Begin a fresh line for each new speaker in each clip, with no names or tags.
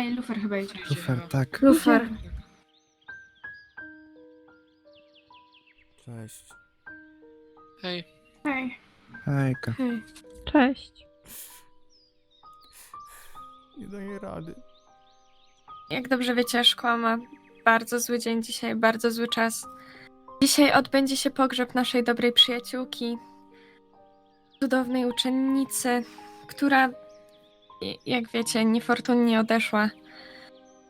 Ej, lufer chyba idzie.
Lufer, tak.
Lufer.
Cześć.
Hej,
Ej,
Hejka.
Hej. Cześć.
Nie daję rady.
Jak dobrze wiecie, szkoła ma bardzo zły dzień dzisiaj, bardzo zły czas. Dzisiaj odbędzie się pogrzeb naszej dobrej przyjaciółki, cudownej uczennicy, która, jak wiecie, niefortunnie odeszła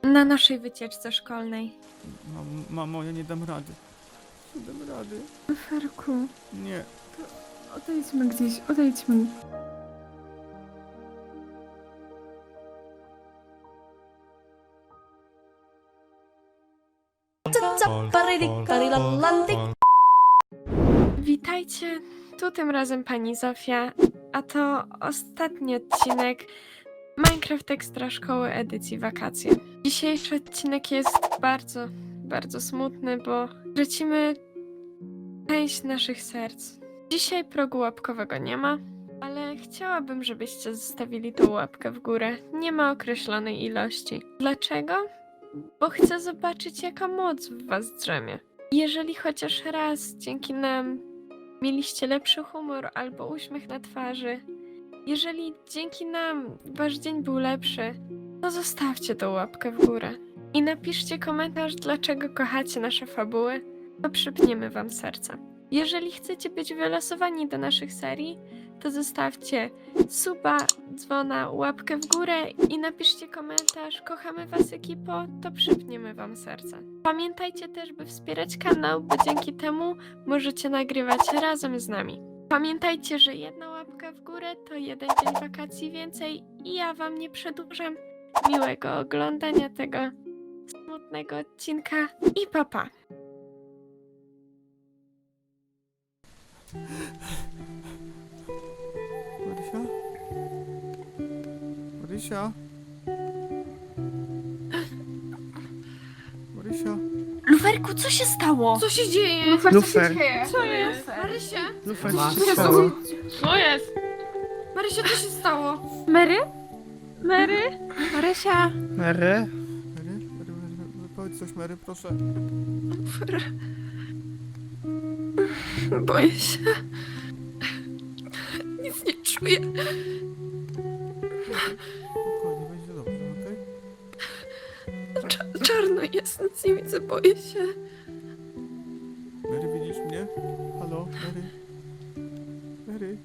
na naszej wycieczce szkolnej.
Mam, mamo, ja nie dam rady. Nie dam rady.
Luferku,
Nie.
odejdźmy gdzieś, odejdźmy.
Witajcie, tu tym razem pani Zofia, a to ostatni odcinek Minecraft Extra Szkoły edycji wakacje. Dzisiejszy odcinek jest bardzo, bardzo smutny, bo tracimy część naszych serc. Dzisiaj progu łapkowego nie ma, ale chciałabym, żebyście zostawili tą łapkę w górę. Nie ma określonej ilości. Dlaczego? Bo chcę zobaczyć, jaka moc w was drzemie. Jeżeli chociaż raz dzięki nam mieliście lepszy humor albo uśmiech na twarzy, jeżeli dzięki nam wasz dzień był lepszy, to zostawcie tą łapkę w górę. I napiszcie komentarz, dlaczego kochacie nasze fabuły, to przypniemy wam serca. Jeżeli chcecie być wylosowani do naszych serii, to zostawcie suba, dzwona, łapkę w górę i napiszcie komentarz. Kochamy was ekipo, to przypniemy wam serca. Pamiętajcie też, by wspierać kanał, bo dzięki temu możecie nagrywać razem z nami. Pamiętajcie, że jedna w górę to jeden dzień wakacji więcej i ja wam nie przedłużam. Miłego oglądania tego smutnego odcinka i papa.
Marysia? Marysia? Marysia?
Luferku, co się stało?
Co się dzieje?
Lufer, co się
Lufer.
dzieje?
Co jest? Marysia?
Lufer, co się stało?
co jest?
Marysia, co się stało?
Mary? Mary?
Marysia?
Mary? Mary? Mary, Mary, Mary, powiedz coś, Mary, proszę.
Boję się. Nic nie czuję. Czarno jest, nic nie widzę, boję się.
Mary, widzisz mnie? Halo, Mary? Mary?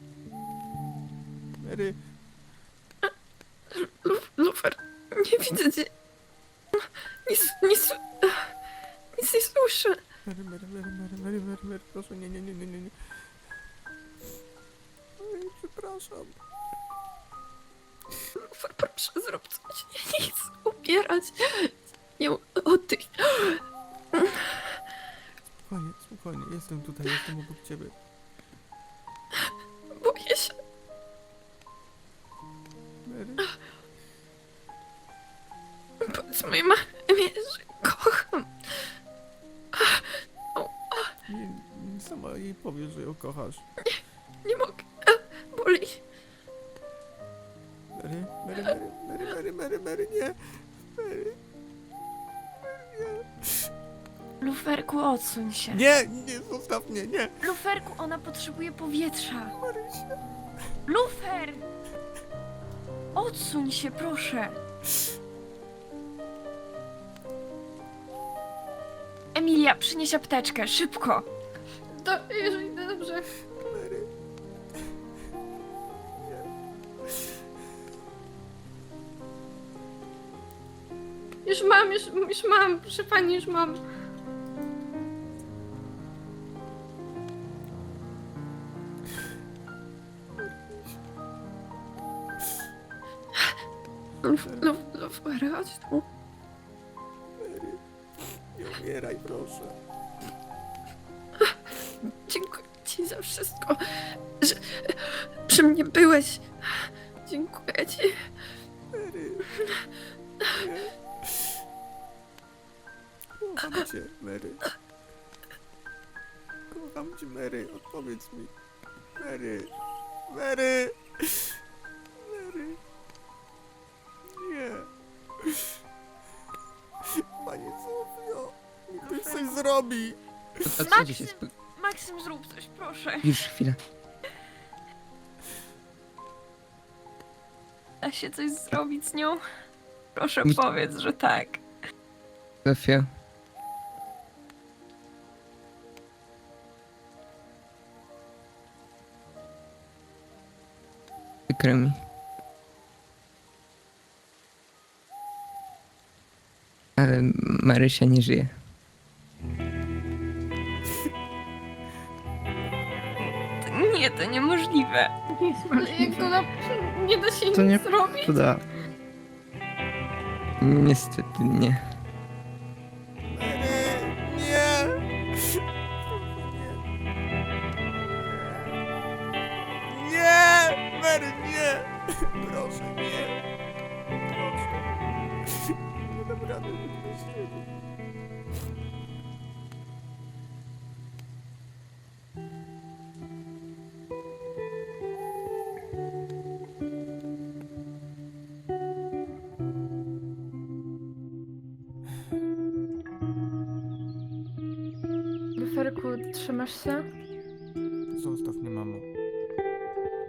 Mary?
Lu- Lufer, nie widzę cię. Nic, nic, nic nie słyszę.
Mary, Mary, Mary, Mary, Mary, Mary, Mary, proszę, nie, nie, nie, nie, nie, nie. Oj, przepraszam.
Lufer, proszę, zrób coś. Nie chcę umierać. Nie odejdź.
Spokojnie, spokojnie, jestem tutaj, jestem obok ciebie.
Boję się.
Mary?
Powiedz mojej mamie, że kocham.
Nie, nie, sama jej powiesz, że ją kochasz.
Odsuń się.
Nie, nie, zostaw mnie, nie.
Luferku, ona potrzebuje powietrza.
Marysia.
Lufer! Odsuń się, proszę. Emilia, przynieś apteczkę, szybko.
To, jeżeli dobrze.
Mary.
Już mam, już, już mam, proszę pani, już mam. Dziękuję ci za wszystko, że przy mnie byłeś. Dziękuję ci.
Mary. Nie. Kocham cię, Mary. Kocham cię, Mary. Odpowiedz mi. Mary. Mary. Robi?
Się, sp-
Maksym, zrób coś, proszę.
już chwilę.
Da się coś zrobić z nią? Proszę
Mi-
powiedz, że tak.
Zofia. Przykro mi. Ale Marysia nie żyje.
Nie, to niemożliwe.
Ale jak to na... nie da się
To
nic
nie-
zrobić?
Cuda. Niestety nie.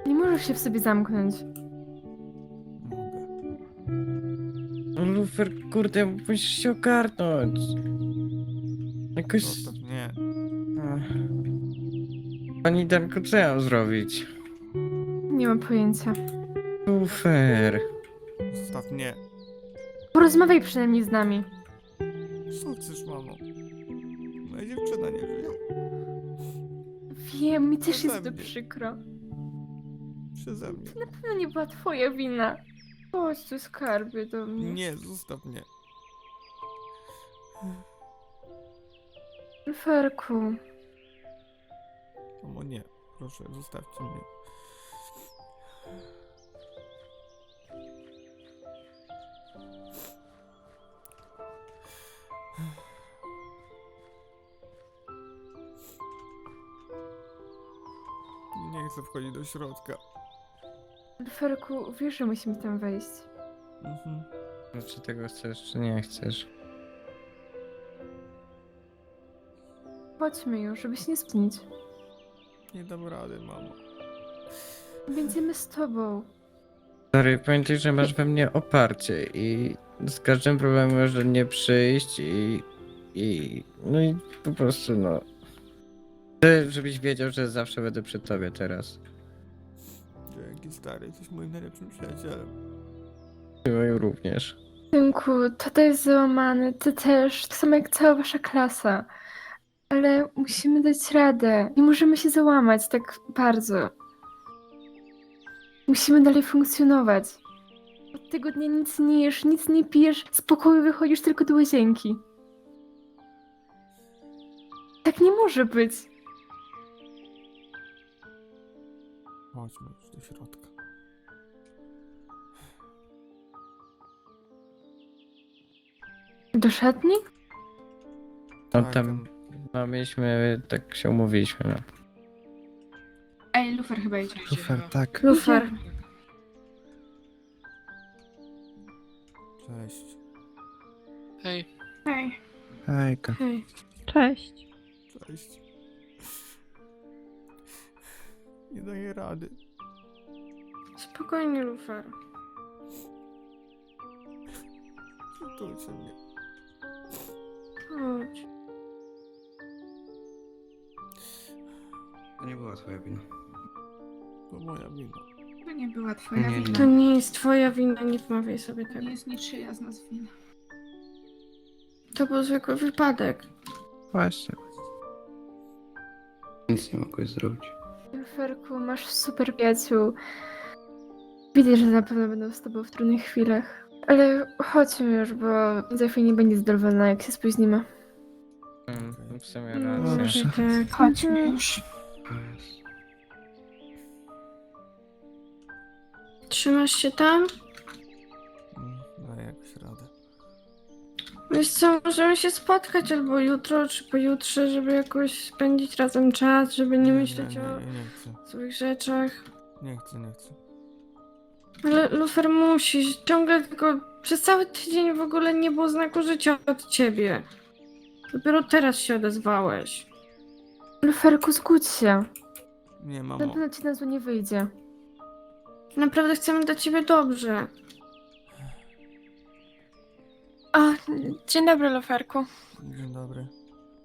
Nie
możesz się w sobie zamknąć.
Mogę.
Lufer, kurde, musisz się ogarnąć. Jakoś...
Zostaw mnie.
Ach. Pani Danko, co ja mam zrobić?
Nie mam pojęcia.
Lufer.
Zostaw mnie.
Porozmawiaj przynajmniej z nami.
Co chcesz, mamo? Moja dziewczyna nie żyje.
Wiem, mi też jest to
mnie.
przykro.
Przeze mnie.
Pewno nie była twoja wina. Chodź tu skarbie do mnie.
Nie, zostaw mnie.
Luferku,
Mamo, nie. Proszę, zostawcie mnie. Nie chcę wchodzić do środka.
Luferku, wiesz, że musimy tam wejść.
Mhm.
No, czy tego chcesz, czy nie chcesz?
Chodźmy już, żeby się nie spnić.
Nie dam rady, mamo.
Będziemy z tobą.
Sorry, pamiętaj, że masz we mnie oparcie i z każdym problemem możesz do mnie przyjść i... i... no i po prostu, no... Chcę, żebyś wiedział, że zawsze będę przy tobie teraz.
Stary. Jesteś moim najlepszym przyjacielem.
Ty również.
Synku, tata jest załamany, ty też, tak samo jak cała wasza klasa. Ale musimy dać radę. Nie możemy się załamać tak bardzo. Musimy dalej funkcjonować. Od tego dnia nic nie jesz, nic nie pijesz, z pokoju wychodzisz tylko do łazienki. Tak nie może być.
Chodźmy już do środka.
Do szatni?
No
Tak,
tam, no mieliśmy, tak się umówiliśmy, no.
Ej, Lufer chyba idzie.
Lufer, tak.
Lufer.
Cześć.
Hej.
Hej.
Hejka.
Hej. Cześć.
Cześć. Nie daję rady.
Spokojnie, Lufer.
Przytulcie mnie.
Chodź.
To nie była twoja wina.
To moja wina.
To nie była twoja
Nie,
wina.
To nie jest twoja wina, nie wmawiaj sobie
To
tego.
nie jest niczyja z nas wina.
To był zwykły wypadek.
Właśnie. Nic nie mogłeś zrobić.
Luferku, masz super przyjaciół. Widzę, że na pewno będą z tobą w trudnych chwilach. Ale chodźmy już, bo Zofia nie będzie zadowolona, jak się spóźnimy.
Mm, w sumie
No,
racja.
Proszę.
tak.
Chodźmy już.
Trzymasz się tam?
Daję jakoś radę.
Wiesz co, możemy się spotkać albo jutro, czy pojutrze, żeby jakoś spędzić razem czas, żeby nie myśleć
nie,
o
nie, nie chcę.
złych rzeczach.
Nie chcę, nie chcę.
Ale Lufer musisz, ciągle tylko przez cały tydzień w ogóle nie było znaku życia od ciebie.
Dopiero teraz się odezwałeś.
Luferku, zgódź się.
Nie,
Na
mamo.
pewno ci na zło nie wyjdzie.
Naprawdę chcemy dla ciebie dobrze.
O, dzień dobry, Luferku.
Dzień dobry.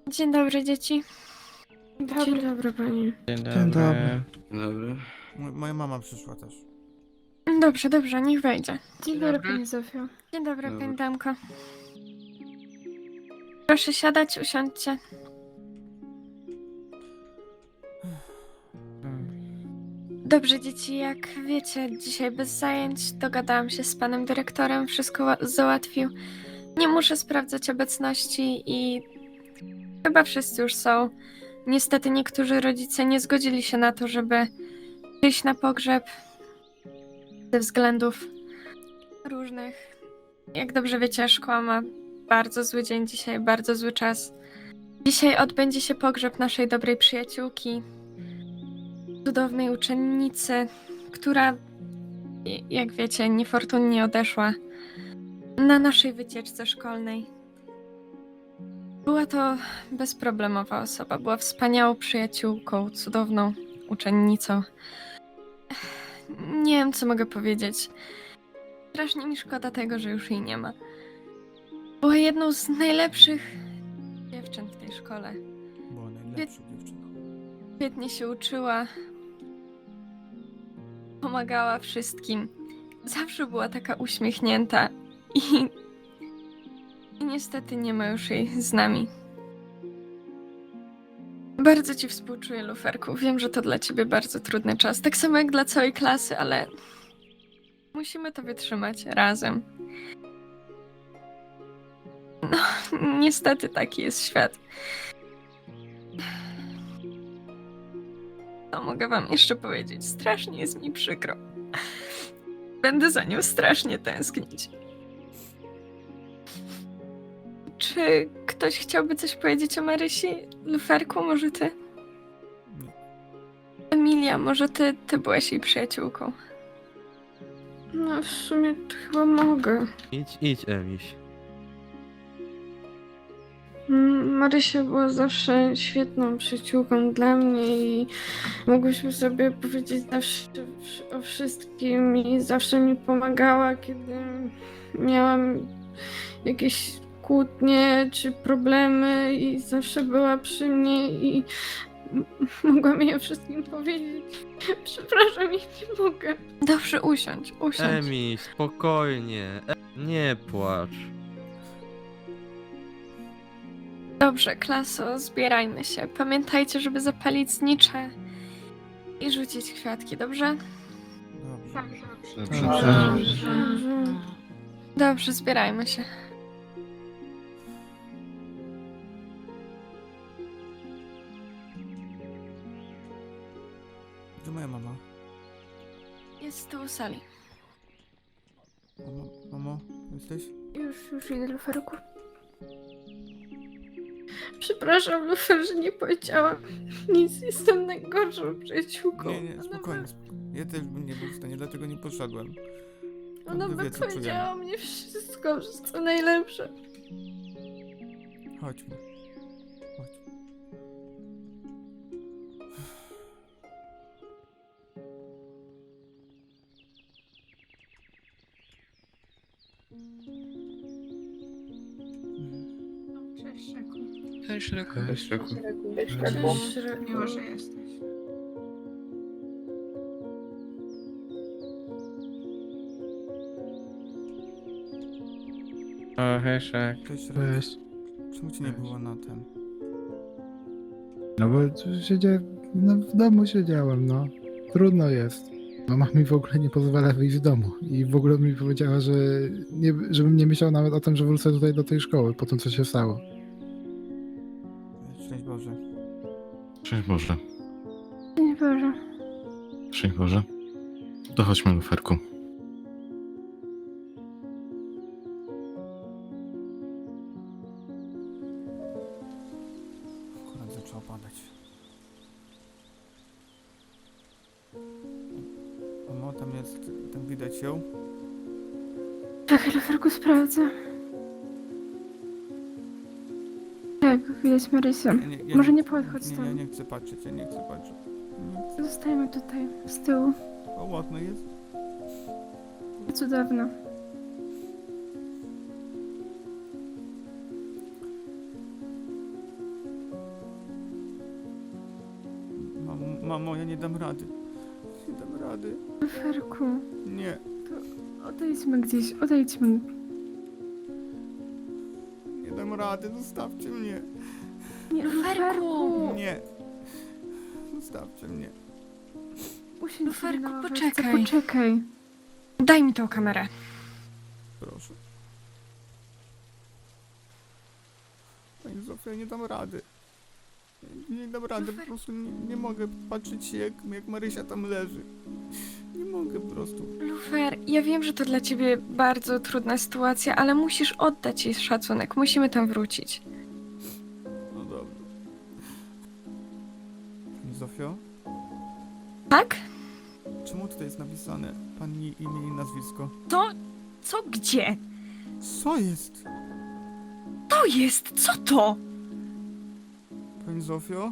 Dzień dobry, dzieci.
Dzień dobry, pani.
Dzień
Dzień
dobry.
dobry. Dzień dobry.
Mo- moja mama przyszła też.
Dobrze, dobrze, niech wejdzie.
Dzień dobry, pani Zofio.
Dzień dobry,
Dobry.
pani Damko. Proszę siadać, usiądźcie. Dobrze, dzieci, jak wiecie, dzisiaj bez zajęć dogadałam się z panem dyrektorem, wszystko ła- załatwił. Nie muszę sprawdzać obecności i chyba wszyscy już są. Niestety niektórzy rodzice nie zgodzili się na to, żeby przyjść na pogrzeb ze względów różnych. Jak dobrze wiecie, szkoła ma bardzo zły dzień dzisiaj, bardzo zły czas. Dzisiaj odbędzie się pogrzeb naszej dobrej przyjaciółki, cudownej uczennicy, która, jak wiecie, niefortunnie odeszła na naszej wycieczce szkolnej. Była to bezproblemowa osoba, była wspaniałą przyjaciółką, cudowną uczennicą. Nie wiem, co mogę powiedzieć. Strasznie mi szkoda tego, że już jej nie ma. Była jedną z najlepszych dziewczyn w tej szkole.
Była najlepszą dziewczyną.
Świetnie się uczyła. Pomagała wszystkim. Zawsze była taka uśmiechnięta i, i niestety nie ma już jej z nami. Bardzo ci współczuję, Luferku. Wiem, że to dla ciebie bardzo trudny czas. Tak samo jak dla całej klasy, ale musimy to wytrzymać razem. No, niestety taki jest świat. Co mogę wam jeszcze powiedzieć? Strasznie jest mi przykro. Będę za nią strasznie tęsknić. Czy ktoś chciałby coś powiedzieć o Marysi? Luferku, może ty? Emilia, może ty, ty byłaś jej przyjaciółką?
No w sumie to chyba mogę.
Idź, idź, Emiś.
Mm, Marysia była zawsze świetną przyjaciółką dla mnie i mogłyśmy sobie powiedzieć zawsze wsz- o wszystkim i zawsze mi pomagała, kiedy miałam jakieś kłótnie czy problemy i zawsze była przy mnie i m- mogłam jej o wszystkim powiedzieć. Przepraszam, ich nie mogę.
Dobrze, usiądź, usiądź.
Emi, spokojnie. E nie płacz.
Dobrze, klaso, zbierajmy się. Pamiętajcie, żeby zapalić znicze i rzucić kwiatki, dobrze?
Dobrze.
Dobrze.
Dobrze.
Dobrze, zbierajmy się. Jest tu u sali.
Mamo, mamo, jesteś?
Już, już idę, Luferku.
Przepraszam, Lufer, że nie powiedziałam nic. Jestem najgorszą przyjaciółką.
Nie, nie, spokojnie. spokojnie. Ja też bym nie był w stanie, dlatego nie poszedłem.
Ona
Jakby
by
wie, co
powiedziała mnie wszystko, wszystko najlepsze.
Chodźmy.
Cześć,
Reku.
Cześć, Roku.
Cześć,
Miło, że jesteś.
O, heszek.
Cześć, Rek.
Cześć.
Czemu cię nie było na tym?
No bo siedzie, no w domu siedziałem, no. Trudno jest. Mama mi w ogóle nie pozwala wyjść z domu i w ogóle mi powiedziała, że nie, żebym nie myślał nawet o tym, że wrócę tutaj do tej szkoły po tym, co się stało.
Szczęść Boże.
Nie Boże.
Szczęść Boże. To chodźmy, luferku.
Ja nie, ja
Może nie podchodź
Nie,
tam.
nie chcę patrzeć, ja nie chcę patrzeć. Nie.
Zostajemy tutaj, z tyłu.
O, ładne jest.
Cudowno.
Mamo, mamo, ja nie dam rady. Nie dam rady.
Luferku,
Nie.
odejdźmy gdzieś, odejdźmy.
Nie dam rady, zostawcie mnie.
Nie, Luferku!
Nie. Zostawcie mnie.
Usiądź
Luferku,
na ławeczce,
poczekaj.
Poczekaj.
Daj mi tą kamerę.
Proszę. Pani Zofia, nie dam rady. Nie, dam rady, po prostu nie, nie mogę patrzeć jak, jak Marysia tam leży. Nie mogę po prostu.
Lufer, ja wiem, że to dla ciebie bardzo trudna sytuacja, ale musisz oddać jej szacunek. Musimy tam wrócić.
Zofio,
Tak?
czemu tutaj jest napisane pani imię i nazwisko?
To co gdzie?
Co jest?
To jest, co to?
Pani Zofio?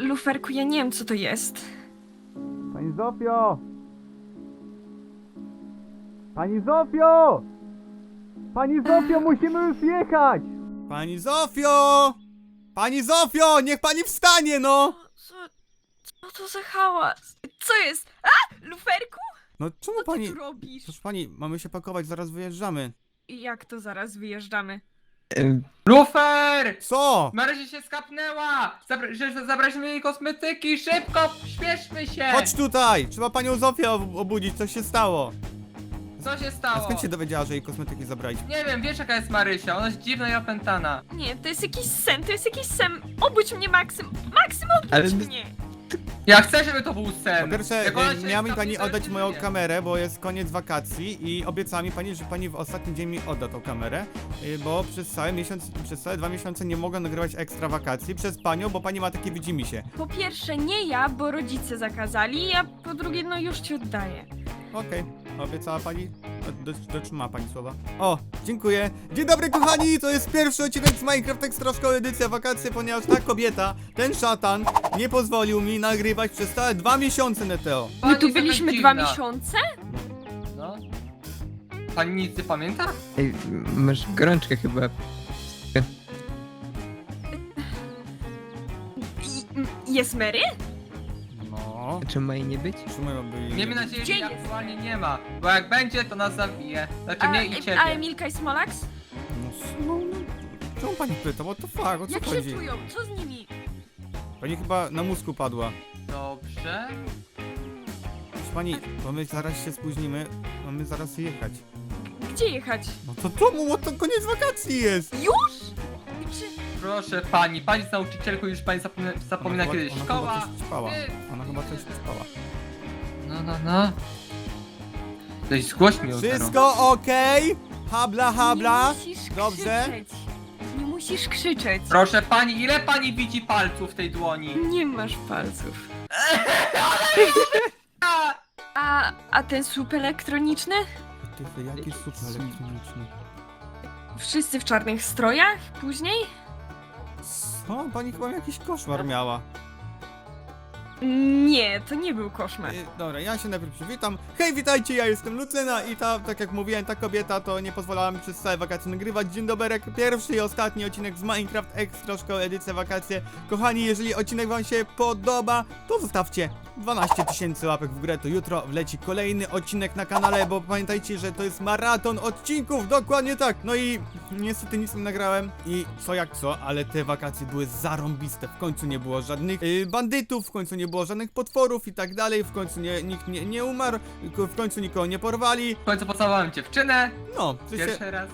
Luferku, ja nie wiem, co to jest.
Pani Zofio! Pani Zofio! Pani Zofio, musimy już jechać! Pani Zofio! Pani Zofio, niech pani wstanie, no!
Co, co to za hałas? Co jest? A! Luferku?
No czemu
Co ty
pani...
tu robisz?
Proszę pani, mamy się pakować, zaraz wyjeżdżamy.
Jak to zaraz wyjeżdżamy?
Lufer!
Co?
Marysia się skapnęła! Zabra że zabraliśmy jej kosmetyki, szybko, śpieszmy się!
Chodź tutaj! Trzeba panią Zofię ob- obudzić, co się stało?
Co się
A
stało?
skąd się dowiedziała, że jej kosmetyki zabraliśmy?
Nie wiem, wiesz jaka jest Marysia, ona jest dziwna i opętana.
Nie, to jest jakiś sen, to jest jakiś sen. Obudź mnie, Maksym. Maksym, obudź
Ale-
mnie.
Ja chcę, żeby to był
Po
sen.
pierwsze,
Jak ona
y,
się
miała mi pani oddać
nie
moją
żyje.
kamerę, bo jest koniec wakacji i obiecała mi pani, że pani w ostatni dzień mi odda tą kamerę, y, bo przez cały miesiąc, przez całe dwa miesiące nie mogę nagrywać ekstra wakacji przez panią, bo pani ma takie widzimisię.
Po pierwsze, nie ja, bo rodzice zakazali, a po drugie, no już ci oddaję.
Okej, obiecała pani? Do, do, dotrzyma pani słowa. O, dziękuję. Dzień dobry kochani, to jest pierwszy odcinek z Minecraft Extra Szkoły edycja wakacje, ponieważ ta kobieta, ten szatan, nie pozwolił mi nagrywać przez całe dwa miesiące Neteo.
My tu byliśmy dwa miesiące?
No. Pani nic nie pamięta?
Ej, masz gorączkę chyba.
Jest Mary?
No,
Czy ma jej nie być?
czemu ja by...
Miejmy nadzieję, że
Gdzie
jej
jest?
aktualnie nie ma, bo jak będzie, to nas zabije. Znaczy mnie i ciebie.
a Emilka i Smolax?
No, s- no, no, czemu pani pyta? What the fuck, o co
Jak się
chodzi?
czują? Co z nimi?
Pani chyba na mózgu padła.
Dobrze.
Proszę pani, bo my zaraz się spóźnimy, mamy zaraz jechać.
Gdzie jechać?
No to domu, bo to koniec wakacji jest!
Już? Czy...
Proszę pani, pani jest nauczycielką, już pani zapomina, zapomina
Ona chyba- ona
szkoła.
Chyba coś spała.
Ty.
Chyba coś spała.
No, no, no. Ktoś zgłoś mi.
Wszystko okej? Habla, habla?
Nie musisz
Dobrze?
krzyczeć. Nie musisz krzyczeć.
Proszę pani, ile pani widzi palców w tej dłoni?
Nie masz palców.
A!
A, a ten słup elektroniczny?
Ty, jaki słup elektroniczny?
Wszyscy w czarnych strojach? Później?
Co? Pani chyba jakiś koszmar miała.
Nie, to nie był koszmar.
Y, Dobra, ja się najpierw przywitam. Hej, witajcie, ja jestem Lucyna i ta, tak jak mówiłem, ta kobieta to nie pozwalała mi przez całe wakacje nagrywać. Dzień doberek, pierwszy i ostatni odcinek z Minecraft Extra Szkoły Edycja Wakacje. Kochani, jeżeli odcinek wam się podoba, to zostawcie 12 tysięcy łapek w górę, to jutro wleci kolejny odcinek na kanale, bo pamiętajcie, że to jest maraton odcinków, dokładnie tak. No i niestety nic nie nagrałem i co jak co, ale te wakacje były zarąbiste. W końcu nie było żadnych y, bandytów, w końcu nie było żadnych potworów i tak dalej, w końcu nie, nikt nie, nie umarł, w końcu nikogo nie porwali.
W końcu pocałowałem dziewczynę.
No, w sensie,
Pierwszy raz.
e,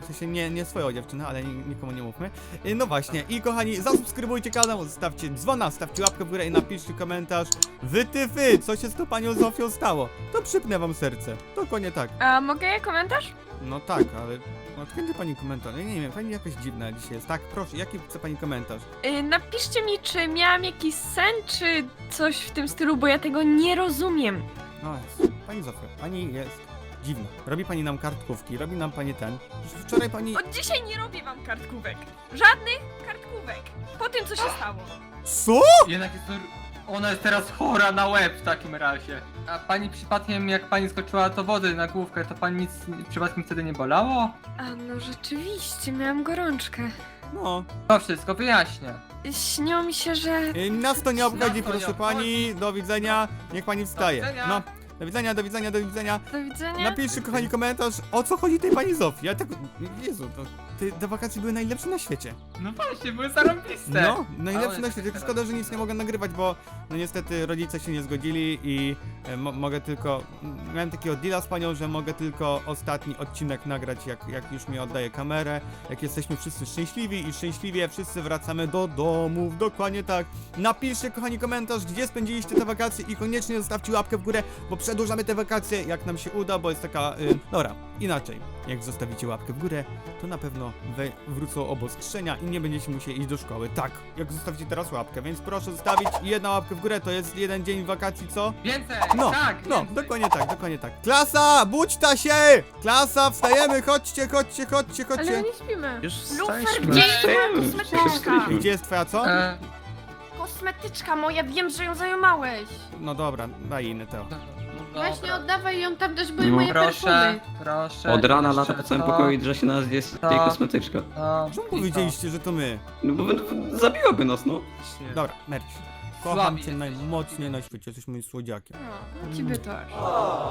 w sensie nie, nie swoją dziewczynę, ale ni- nikomu nie mówmy. E, no właśnie, i kochani, zasubskrybujcie kanał, zostawcie dzwona, stawcie łapkę w górę i napiszcie komentarz. Wytyfy, co się z tą panią Zofią stało? To przypnę wam serce. Dokładnie tak.
A mogę komentarz?
No tak, ale od kiedy pani komentarz? Ja nie wiem, pani jakaś dziwna dzisiaj jest. Tak, proszę, jaki chce pani komentarz?
Y, napiszcie mi, czy miałam jakiś sen, czy coś w tym stylu, bo ja tego nie rozumiem.
No jest, pani Zofia, pani jest dziwne. Robi pani nam kartkówki, robi nam pani ten. Wczoraj pani...
Od dzisiaj nie robię wam kartkówek. Żadnych kartkówek. Po tym, co się stało.
Co?
Jednak jest to... Ona jest teraz chora na łeb w takim razie. A pani przypadkiem, jak pani skoczyła do wody na główkę, to pani nic przypadkiem wtedy nie bolało?
A no rzeczywiście, miałam gorączkę.
No.
To wszystko wyjaśnię.
Śniło mi się, że...
Y, Nas to nie obchodzi,
Nas to nie
proszę
obchodzi.
pani. Do widzenia. Niech pani wstaje.
widzenia.
No. Do widzenia, do widzenia, do widzenia.
Do widzenia.
Napiszcie, kochani, komentarz, o co chodzi tej pani Zofii. Ja tak... Jezu, to... Te, te wakacje były najlepsze na świecie.
No właśnie, były zarąbiste.
No, najlepsze na świecie. Tylko szkoda, że nic nie mogę nagrywać, bo no niestety rodzice się nie zgodzili i e, mo mogę tylko... Miałem takiego deala z panią, że mogę tylko ostatni odcinek nagrać, jak, jak już mi oddaje kamerę, jak jesteśmy wszyscy szczęśliwi i szczęśliwie wszyscy wracamy do domów, dokładnie tak. Napiszcie, kochani, komentarz, gdzie spędziliście te wakacje i koniecznie zostawcie łapkę w górę, bo przedłużamy te wakacje, jak nam się uda, bo jest taka... Y, dobra, inaczej. Jak zostawicie łapkę w górę, to na pewno we, wrócą obostrzenia i nie będziecie musieli iść do szkoły. Tak, jak zostawicie teraz łapkę, więc proszę zostawić jedna łapkę w górę, to jest jeden dzień wakacji, co?
Więcej!
No,
tak,
No,
więcej.
dokładnie tak, dokładnie tak. Klasa, budźta się! Klasa, wstajemy, chodźcie, chodźcie, chodźcie,
Ale my
chodźcie.
nie śpimy.
Już
Lufer,
wstaliśmy.
gdzie jest moja kosmetyczka?
Gdzie jest twoja co?
E,
Kosmetyczka moja, wiem, że ją zajumałeś.
No dobra, daj inny Teo.
dobra,
Właśnie oddawaj ją tam też były
No.
moje
Proszę,
perfumy.
proszę.
Od rana
jeszcze
lata po całym
to,
pokoju i drze się na nas jest
to.
tej kosmetyczka.
to
Czemu
i to.
powiedzieliście, że to my?
No bo zabiłaby nas, no.
Dobra, Merć. Kocham
Słabi
cię najmocniej na świecie, jesteś moim słodziakiem.
No, ciebie też.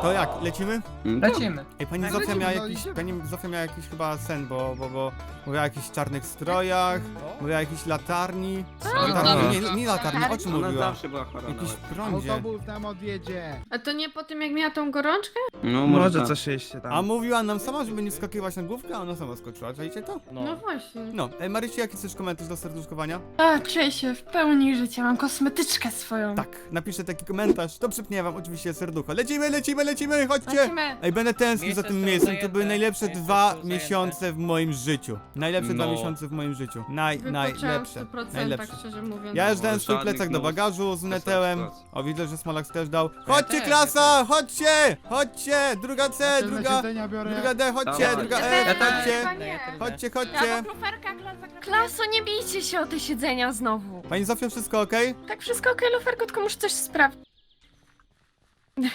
To jak, lecimy?
Mm,
Lecimy.
Ej, pani
Tak,
Zofia
lecimy,
miała
no,
jakiś,
idziemy.
pani Zofia miała jakiś chyba sen, bo, bo, bo mówiła o jakichś czarnych strojach, mówiła o jakiejś latarni. Latarni, nie, nie latarni, o czym
Ona
mówiła?
zawsze była chora
Jakiś prądzie.
Autobus tam odjedzie.
A to nie po tym jak miała tą gorączkę?
No
Może
może tak.
coś jeszcze tam.
A mówiła nam sama, żeby nie skakiwać na główkę, a ona sama skoczyła, czajcie to?
No, właśnie.
No, Ej, Marysi, jaki chcesz komentarz do serduszkowania?
A, czuję się w pełni życia, mam kosmetyczkę swoją.
Tak, napiszę taki komentarz, to przypnie wam oczywiście serducho. Lecimy, lecimy, lecimy, chodźcie!
Lecimy.
Ej, będę tęsknił za tym
są
miejscem, to były
zajęte,
najlepsze
miejsca
dwa
są zajęte.
miesiące w moim życiu. Najlepsze dwa
No.
miesiące w moim życiu. Naj,
Wypoczęłam
najlepsze,
w 100%,
najlepsze.
szczerze mówiąc.
Ja już dałem swój
żadnych
plecak do bagażu z netełem. O, widzę, że Smolax też dał. Chodźcie,
też,
klasa!
ja
Chodźcie! Chodźcie! Druga C,
Następne
druga,
siedzenia biorę.
druga D, chodźcie,
Dawaj.
druga
Ja
E,
też.
chodźcie! Chodźcie, chodźcie!
Klaso, nie bijcie się o te siedzenia znowu.
Pani Zofio, wszystko okej?
Tak, wszystko okej, Luferko, tylko muszę coś sprawdzić.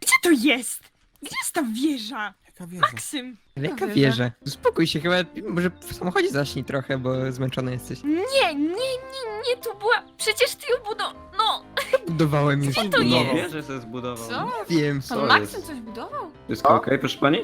Gdzie to jest? Gdzie jest ta wieża?
Jaka wieża?
Maksym!
Jaka wieża? Uspokój się, chyba może w samochodzie zaśnij trochę, bo zmęczony jesteś.
Nie, nie, nie, nie, tu była... Przecież ty ją budo... No,
Budowałem już.
to
No
jest?
wie, że się zbudował.
Co?
Wiem.
Co
Pan
jest?
Maksym coś budował?
Wszystko okej, proszę pani?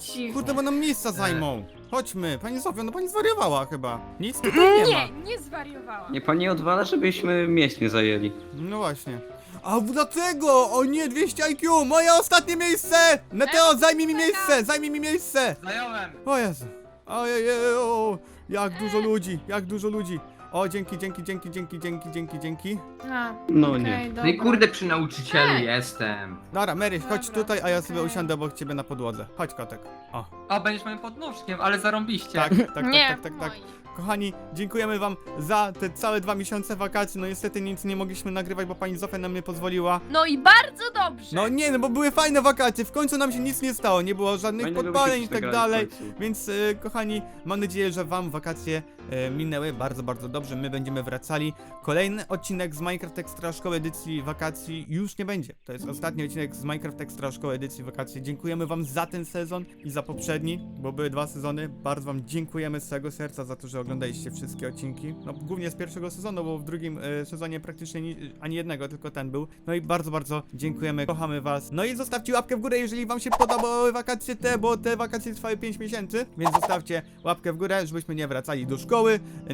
Cicho.
Kurde, bo nam miejsca zajmą. Chodźmy, pani Zofio, no pani zwariowała chyba. Nic tutaj nie ma.
Nie, nie zwariowałam.
Nie pani odwala, żebyśmy miejsc nie zajęli.
No właśnie. A dlatego! O nie, 200 IQ! Moje ostatnie miejsce! Neteo, zajmij mi miejsce! Zajmij mi miejsce!
Zająłem.
O Jezu. Ojeju, jak dużo ludzi, jak dużo ludzi. O, dzięki, dzięki, dzięki, dzięki, dzięki, dzięki, dzięki.
A,
No
okej,
nie.
No i kurde przy nauczycielu jestem.
Dobra, Mary, chodź
Dobra,
tutaj, a ja sobie
okej.
usiądę obok ciebie na podłodze. Chodź, kotek. O,
O, będziesz moim podnóżkiem, ale zarąbiście.
tak, tak, tak,
Nie,
tak, tak, tak.
moi.
Kochani, dziękujemy wam za te całe dwa miesiące wakacji. No niestety nic nie mogliśmy nagrywać, bo pani Zofia nam nie pozwoliła.
No i bardzo dobrze.
No nie, no bo były fajne wakacje, w końcu nam się nic nie stało, nie było żadnych
Fajnego
podpaleń i tak dalej.
końcu.
Więc e, kochani, mam nadzieję, że wam wakacje minęły bardzo, bardzo dobrze. My będziemy wracali. Kolejny odcinek z Minecraft Extra Szkoły edycji wakacji już nie będzie. To jest ostatni odcinek z Minecraft Extra Szkoły edycji wakacji. Dziękujemy wam za ten sezon i za poprzedni, bo były dwa sezony. Bardzo wam dziękujemy z całego serca za to, że oglądaliście wszystkie odcinki. No głównie z pierwszego sezonu, bo w drugim e, sezonie praktycznie ni ani jednego, tylko ten był. No i bardzo, bardzo dziękujemy, kochamy was. No i zostawcie łapkę w górę, jeżeli wam się podobały wakacje te, bo te wakacje trwały 5 miesięcy, więc zostawcie łapkę w górę, żebyśmy nie wracali do szkoły.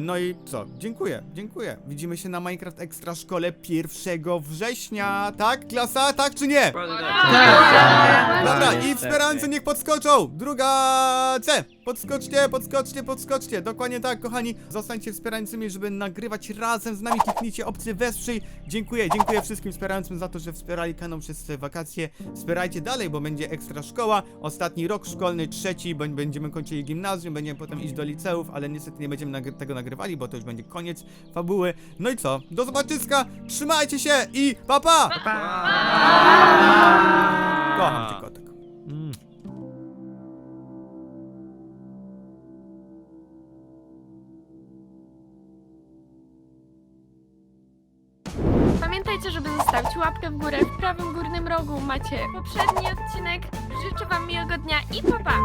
No i co? Dziękuję, dziękuję. Widzimy się na Minecraft Extra Szkole 1 września, tak? Klasa, tak czy nie?
Dokładnie
Tak.
Dobra, i wspierający niech podskoczą! Druga C! Podskoczcie, podskoczcie, podskoczcie! Dokładnie tak, kochani. Zostańcie wspierającymi, żeby nagrywać razem z nami. Kliknijcie opcję wesprzyj. Dziękuję, dziękuję wszystkim wspierającym za to, że wspierali kanał przez te wakacje. Wspierajcie dalej, bo będzie ekstra szkoła. Ostatni rok szkolny, trzeci, bo będziemy kończyli gimnazjum, będziemy potem iść do liceów, ale niestety nie będziemy nagry tego nagrywali, bo to już będzie koniec fabuły. No i co? Do zobaczyska! Trzymajcie się i pa pa! Kocham cię, kotek.
Mm.
Łapkę w górę. W prawym górnym rogu macie poprzedni odcinek. Życzę wam miłego dnia i pa pa!